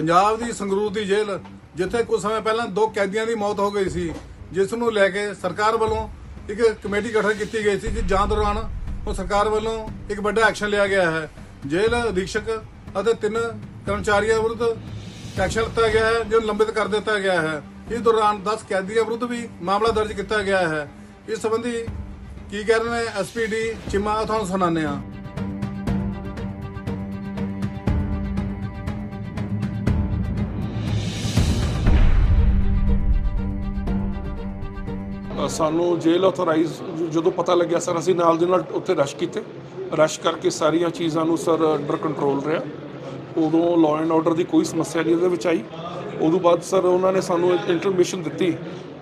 ਪੰਜਾਬ ਦੀ ਸੰਗਰੂਰ ਦੀ ਜੇਲ੍ਹ, ਜਿੱਥੇ ਕੁਝ ਸਮੇਂ ਪਹਿਲਾਂ ਦੋ ਕੈਦੀਆਂ ਦੀ ਮੌਤ ਹੋ ਗਈ ਸੀ, ਜਿਸ ਨੂੰ ਲੈ ਕੇ ਸਰਕਾਰ ਵੱਲੋਂ ਇੱਕ ਕਮੇਟੀ ਗਠਨ ਕੀਤੀ ਗਈ ਸੀ, ਜਿਸ ਜਾਂਚ ਦੌਰਾਨ ਉਹ ਸਰਕਾਰ ਵੱਲੋਂ ਇੱਕ ਵੱਡਾ ਐਕਸ਼ਨ ਲਿਆ ਗਿਆ ਹੈ। ਜੇਲ੍ਹ ਅਧੀਕਸ਼ਕ ਅਤੇ ਤਿੰਨ ਕਰਮਚਾਰੀਆਂ ਵਿਰੁੱਧ ਐਕਸ਼ਨ ਲਿੱਤਾ ਗਿਆ ਹੈ, ਜੋ ਨਿਲੰਬਿਤ ਕਰ ਦਿੱਤਾ ਗਿਆ ਹੈ। ਇਸ ਦੌਰਾਨ 10 ਕੈਦੀਆਂ ਵਿਰੁੱਧ ਵੀ ਮਾਮਲਾ ਦਰਜ ਕੀਤਾ ਗਿਆ ਹੈ। ਇਸ ਸੰਬੰਧੀ ਕੀ ਕਹਿ ਰਹੇ ਨੇ ਐਸਪੀਡੀ ਚਿਮਾ? ਤੁਹਾਨੂੰ ਸੁਣਾਉਂਦੇ ਹਾਂ। ਸਾਨੂੰ ਜੇਲ੍ਹ ਅਥੋਰਾਈਜ਼ ਜਦੋਂ ਪਤਾ ਲੱਗਿਆ ਸਰ, ਅਸੀਂ ਨਾਲ ਦੇ ਨਾਲ ਉੱਥੇ ਰਸ਼ ਕੀਤੇ। ਰਸ਼ ਕਰਕੇ ਸਾਰੀਆਂ ਚੀਜ਼ਾਂ ਨੂੰ ਸਰ ਅੰਡਰ ਕੰਟਰੋਲ ਰਿਹਾ। ਉਦੋਂ ਲਾਅ ਐਂਡ ਆਰਡਰ ਦੀ ਕੋਈ ਸਮੱਸਿਆ ਨਹੀਂ ਉਹਦੇ ਵਿੱਚ ਆਈ। ਉਦੋਂ ਬਾਅਦ ਸਰ ਉਹਨਾਂ ਨੇ ਸਾਨੂੰ ਇੰਟਰਮਿਸ਼ਨ ਦਿੱਤੀ,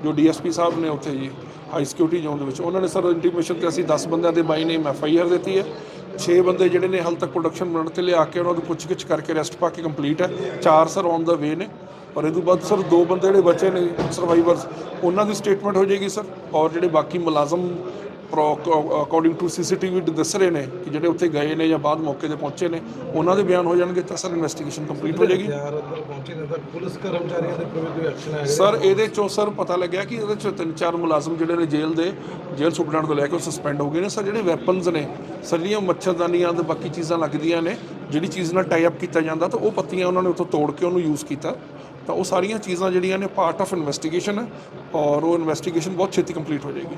ਜੋ ਡੀਐਸਪੀ ਸਾਹਿਬ ਨੇ ਉੱਥੇ ਜੀ ਹਾਈ ਸਿਕਿਉਰਿਟੀ ਜ਼ੋਨ ਦੇ ਵਿੱਚ। ਉਹਨਾਂ ਨੇ ਸਰ ਇੰਟੀਮੇਸ਼ਨ ਤੇ ਅਸੀਂ 10 ਬੰਦਿਆਂ ਦੇ ਬਾਈ ਨੇਮ ਐਫ ਆਈ ਆਰ ਦਿੱਤੀ ਹੈ। 6 ਬੰਦੇ ਜਿਹੜੇ ਨੇ ਹਾਲ ਤੱਕ ਪ੍ਰੋਡਕਸ਼ਨ ਬਣਨ ਤੇ ਲਿਆ ਕੇ ਉਹਨਾਂ ਨੂੰ ਪੁੱਛਗਿੱਛ ਕਰਕੇ ਅਰੈਸਟ ਪਾ ਕੇ ਕੰਪਲੀਟ ਹੈ। 4 ਸਰ ਔਨ ਦਾ ਵੇ ਨੇ। ਔਰ ਇਹ ਤੋਂ ਬਾਅਦ ਸਰ ਦੋ ਬੰਦੇ ਜਿਹੜੇ ਬਚੇ ਨੇ ਸਰਵਾਈਵਰਸ ਉਹਨਾਂ ਦੀ ਸਟੇਟਮੈਂਟ ਹੋ ਜਾਏਗੀ ਸਰ। ਔਰ ਜਿਹੜੇ ਬਾਕੀ ਮੁਲਾਜ਼ਮ ਅਕੋਰਡਿੰਗ ਟੂ ਸੀਸੀਟੀਵੀ ਦੱਸ ਰਹੇ ਨੇ ਕਿ ਜਿਹੜੇ ਉੱਥੇ ਗਏ ਨੇ ਜਾਂ ਬਾਅਦ ਮੌਕੇ ਤੇ ਪਹੁੰਚੇ ਨੇ ਉਹਨਾਂ ਦੇ ਬਿਆਨ ਹੋ ਜਾਣਗੇ ਤਾਂ ਸਰ ਇਨਵੈਸਟੀਗੇਸ਼ਨ ਕੰਪਲੀਟ ਹੋ ਜਾਏਗੀ। ਪੁਲਿਸ ਕਰਮਚਾਰੀਆਂ ਦੇ ਐਕਸ਼ਨ ਸਰ ਇਹਦੇ ਚੋਂ ਸਰ ਪਤਾ ਲੱਗਿਆ ਕਿ ਇਹਦੇ ਚੋਂ ਤਿੰਨ ਚਾਰ ਮੁਲਾਜ਼ਮ ਜਿਹੜੇ ਨੇ ਜੇਲ੍ਹ ਦੇ ਜੇਲ੍ਹ ਸੁਪਰਡੈਂਟ ਤੋਂ ਲੈ ਕੇ ਉਹ ਸਸਪੈਂਡ ਹੋ ਗਏ ਨੇ। ਸਰ ਜਿਹੜੇ ਵੈਪਨਸ ਨੇ ਸਰ ਮੱਛਰਦਾਨੀਆਂ ਤੇ ਬਾਕੀ ਚੀਜ਼ਾਂ ਲੱਗਦੀਆਂ ਨੇ। ਜਿਹੜੀ ਚੀਜ਼ ਨਾਲ ਟਾਈ ਅਪ ਕੀਤਾ ਜਾਂਦਾ ਤਾਂ ਉਹ ਪੱਤੀਆਂ ਉਹਨਾਂ ਨੇ ਉੱਥੋਂ ਤੋੜ ਕੇ ਉਹਨੂੰ ਯੂਜ਼ ਕੀਤਾ। ਤਾਂ ਉਹ ਸਾਰੀਆਂ ਚੀਜ਼ਾਂ ਜਿਹੜੀਆਂ ਨੇ ਪਾਰਟ ਆਫ ਇਨਵੈਸਟੀਗੇਸ਼ਨ ਹੈ ਔਰ ਉਹ ਇਨਵੈਸਟੀਗੇਸ਼ਨ ਬਹੁਤ ਛੇਤੀ ਕੰਪਲੀਟ ਹੋ ਜਾਏਗੀ।